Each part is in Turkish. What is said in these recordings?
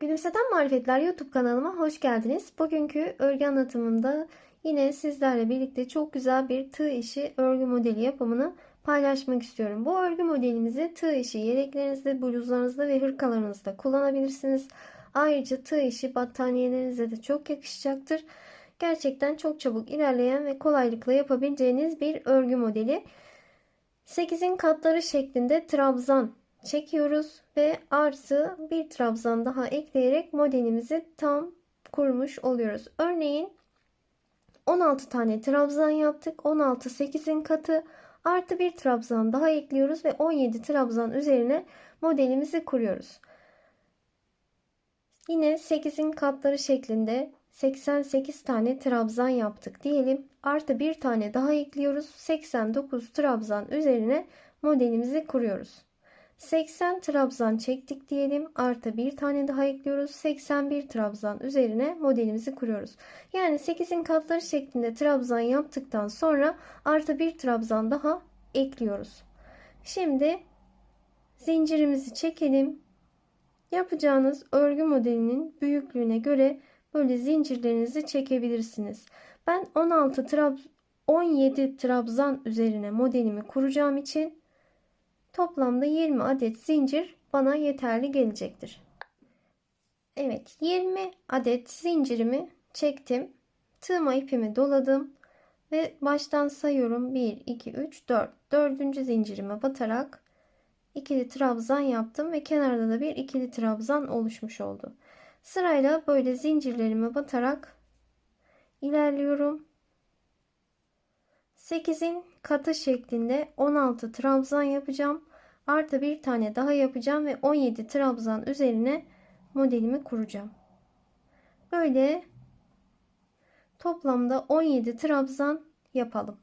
Gülümseten Marifetler YouTube kanalıma hoş geldiniz. Bugünkü örgü anlatımında yine sizlerle birlikte çok güzel bir tığ işi örgü modeli yapımını paylaşmak istiyorum. Bu örgü modelimizi tığ işi yeleklerinizde, bluzlarınızda ve hırkalarınızda kullanabilirsiniz. Ayrıca tığ işi battaniyelerinize de çok yakışacaktır. Gerçekten çok çabuk ilerleyen ve kolaylıkla yapabileceğiniz bir örgü modeli. 8'in katları şeklinde trabzan çekiyoruz ve artı bir trabzan daha ekleyerek modelimizi tam kurmuş oluyoruz. Örneğin 16 tane trabzan yaptık. 16 8'in katı artı bir trabzan daha ekliyoruz ve 17 trabzan üzerine modelimizi kuruyoruz. Yine 8'in katları şeklinde 88 tane trabzan yaptık diyelim. Artı bir tane daha ekliyoruz. 89 trabzan üzerine modelimizi kuruyoruz. 80 trabzan çektik diyelim. Artı bir tane daha ekliyoruz. 81 trabzan üzerine modelimizi kuruyoruz. Yani 8'in katları şeklinde trabzan yaptıktan sonra artı bir trabzan daha ekliyoruz. Şimdi zincirimizi çekelim. Yapacağınız örgü modelinin büyüklüğüne göre böyle zincirlerinizi çekebilirsiniz. Ben 16 trab 17 trabzan üzerine modelimi kuracağım için Toplamda 20 adet zincir bana yeterli gelecektir. Evet 20 adet zincirimi çektim. Tığıma ipimi doladım. Ve baştan sayıyorum 1, 2, 3, 4. Dördüncü zincirime batarak ikili trabzan yaptım ve kenarda da bir ikili trabzan oluşmuş oldu. Sırayla böyle zincirlerime batarak ilerliyorum. 8'in katı şeklinde 16 trabzan yapacağım. Artı bir tane daha yapacağım ve 17 trabzan üzerine modelimi kuracağım. Böyle toplamda 17 trabzan yapalım.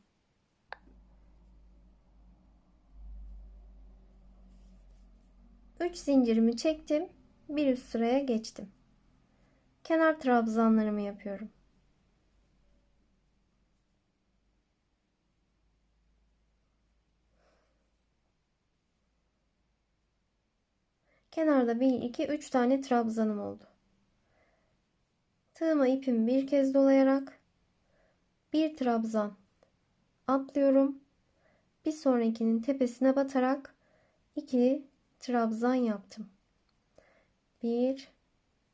Üç zincirimi çektim. Bir üst sıraya geçtim. Kenar trabzanlarımı yapıyorum. Kenarda 1, 2, 3 tane trabzanım oldu. Tığıma ipimi bir kez dolayarak bir trabzan atlıyorum. Bir sonrakinin tepesine batarak ikili trabzan yaptım. 1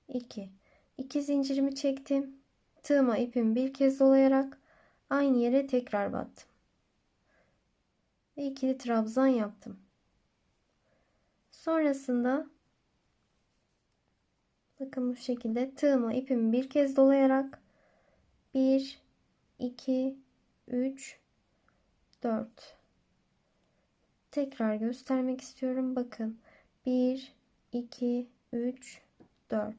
2 2 zincirimi çektim. Tığıma ipimi bir kez dolayarak aynı yere tekrar battım. Ve ikili trabzan yaptım. Sonrasında bakın bu şekilde tığıma ipimi bir kez dolayarak 1 2 3 4 tekrar göstermek istiyorum. Bakın 1 2 3 4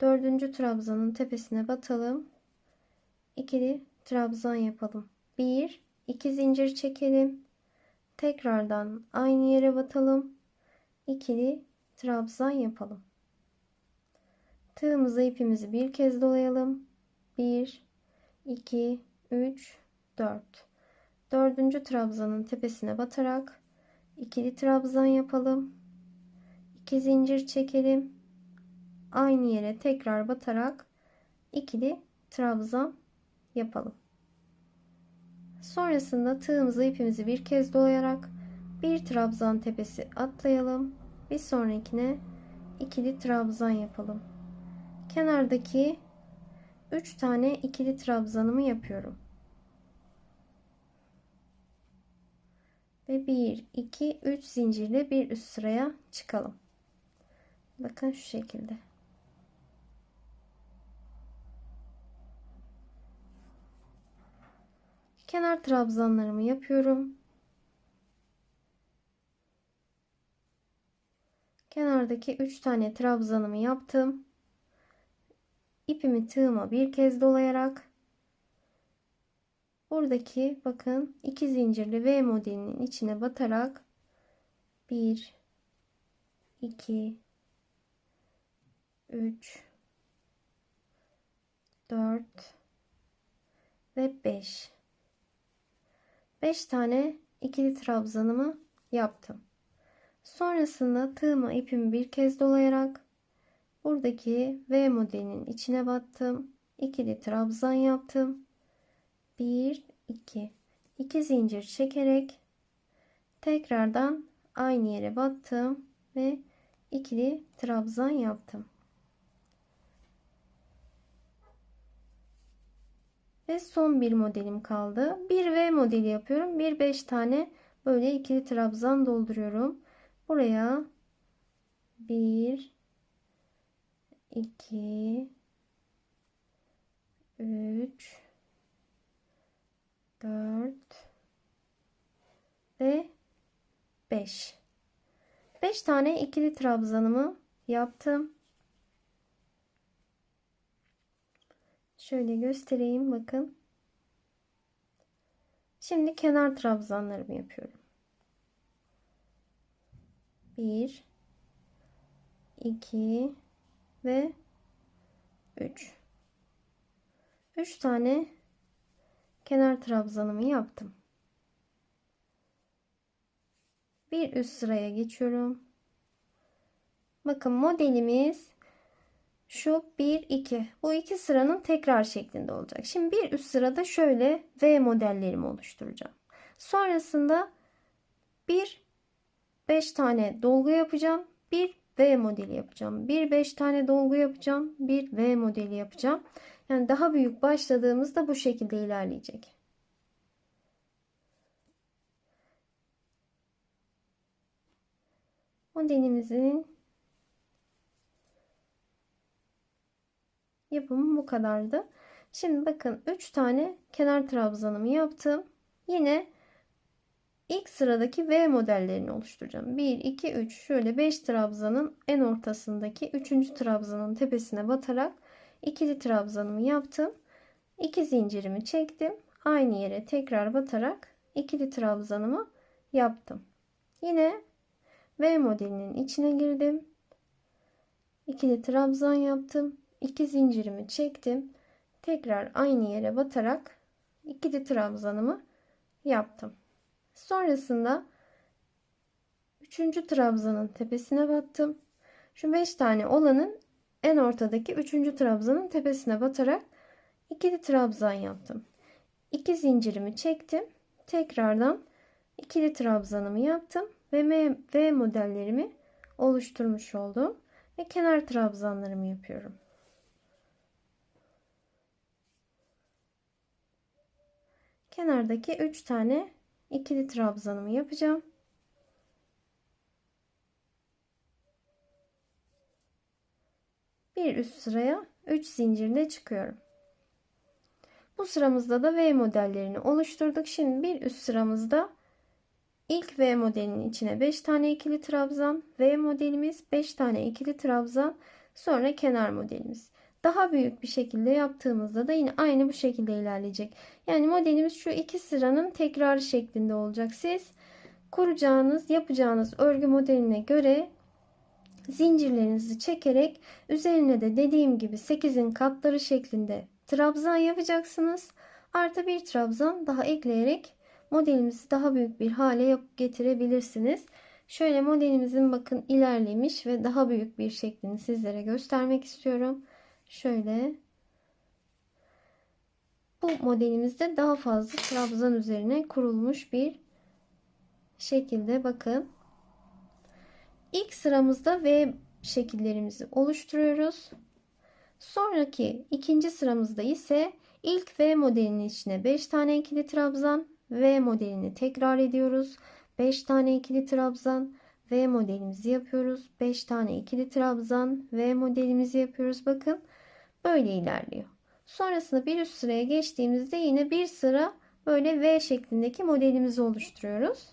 dördüncü trabzanın tepesine batalım. ikili trabzan yapalım. 1 2 zincir çekelim. Tekrardan aynı yere batalım ikili trabzan yapalım. Tığımıza ipimizi bir kez dolayalım. 1 2 3 4 dördüncü trabzanın tepesine batarak ikili trabzan yapalım. 2 zincir çekelim. Aynı yere tekrar batarak ikili trabzan yapalım. Sonrasında tığımıza ipimizi bir kez dolayarak bir trabzan tepesi atlayalım. Bir sonrakine ikili trabzan yapalım. Kenardaki 3 tane ikili trabzanımı yapıyorum. Ve 1 2 3 zincirle bir üst sıraya çıkalım. Bakın şu şekilde. Kenar trabzanlarımı yapıyorum. Kenardaki 3 tane trabzanımı yaptım. İpimi tığıma bir kez dolayarak buradaki bakın iki zincirli V modelinin içine batarak 1 2 3 4 ve 5 5 tane ikili trabzanımı yaptım. Sonrasında tığıma ipimi bir kez dolayarak buradaki V modelinin içine battım. İkili trabzan yaptım. 1 2 2 zincir çekerek tekrardan aynı yere battım ve ikili trabzan yaptım. Ve son bir modelim kaldı. Bir V modeli yapıyorum. Bir 5 tane böyle ikili trabzan dolduruyorum. Buraya 1 2 3 4 ve 5 5 tane ikili trabzanımı yaptım. Şöyle göstereyim bakın. Şimdi kenar trabzanlarımı yapıyorum. 1 2 ve 3 3 tane kenar trabzanımı yaptım. Bir üst sıraya geçiyorum. Bakın modelimiz şu 1 2 bu iki sıranın tekrar şeklinde olacak. Şimdi bir üst sırada şöyle V modellerimi oluşturacağım. Sonrasında bir 5 tane dolgu yapacağım. Bir V modeli yapacağım. Bir 5 tane dolgu yapacağım. Bir V modeli yapacağım. Yani daha büyük başladığımızda bu şekilde ilerleyecek. Modelimizin yapımı bu kadardı. Şimdi bakın 3 tane kenar trabzanımı yaptım. Yine ilk sıradaki V modellerini oluşturacağım. 1, 2, 3 şöyle 5 trabzanın en ortasındaki 3. trabzanın tepesine batarak ikili trabzanımı yaptım. 2 zincirimi çektim. Aynı yere tekrar batarak ikili trabzanımı yaptım. Yine V modelinin içine girdim. İkili trabzan yaptım. 2 zincirimi çektim. Tekrar aynı yere batarak ikili trabzanımı yaptım. Sonrasında 3. trabzanın tepesine battım. Şu 5 tane olanın en ortadaki 3. trabzanın tepesine batarak ikili trabzan yaptım. 2 zincirimi çektim. Tekrardan ikili trabzanımı yaptım ve M, V modellerimi oluşturmuş oldum ve kenar trabzanlarımı yapıyorum. Kenardaki 3 tane ikili trabzanımı yapacağım. Bir üst sıraya 3 zincirle çıkıyorum. Bu sıramızda da V modellerini oluşturduk. Şimdi bir üst sıramızda ilk V modelinin içine 5 tane ikili trabzan, V modelimiz 5 tane ikili trabzan, sonra kenar modelimiz. Daha büyük bir şekilde yaptığımızda da yine aynı bu şekilde ilerleyecek. Yani modelimiz şu iki sıranın tekrarı şeklinde olacak. Siz kuracağınız, yapacağınız örgü modeline göre zincirlerinizi çekerek üzerine de dediğim gibi 8'in katları şeklinde trabzan yapacaksınız. Artı bir trabzan daha ekleyerek modelimizi daha büyük bir hale getirebilirsiniz. Şöyle modelimizin bakın ilerlemiş ve daha büyük bir şeklini sizlere göstermek istiyorum. Şöyle bu modelimizde daha fazla trabzan üzerine kurulmuş bir şekilde bakın. İlk sıramızda V şekillerimizi oluşturuyoruz. Sonraki ikinci sıramızda ise ilk V modelinin içine 5 tane ikili trabzan, V modelini tekrar ediyoruz. 5 tane ikili trabzan, V modelimizi yapıyoruz. 5 tane ikili trabzan, V modelimizi yapıyoruz. Bakın böyle ilerliyor. Sonrasında bir üst sıraya geçtiğimizde yine bir sıra böyle V şeklindeki modelimizi oluşturuyoruz.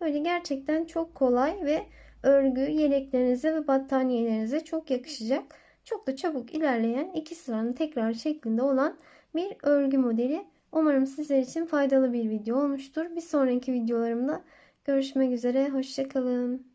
Böyle gerçekten çok kolay ve örgü yeleklerinize ve battaniyelerinize çok yakışacak. Çok da çabuk ilerleyen iki sıranın tekrar şeklinde olan bir örgü modeli Umarım sizler için faydalı bir video olmuştur. Bir sonraki videolarımda görüşmek üzere. Hoşçakalın.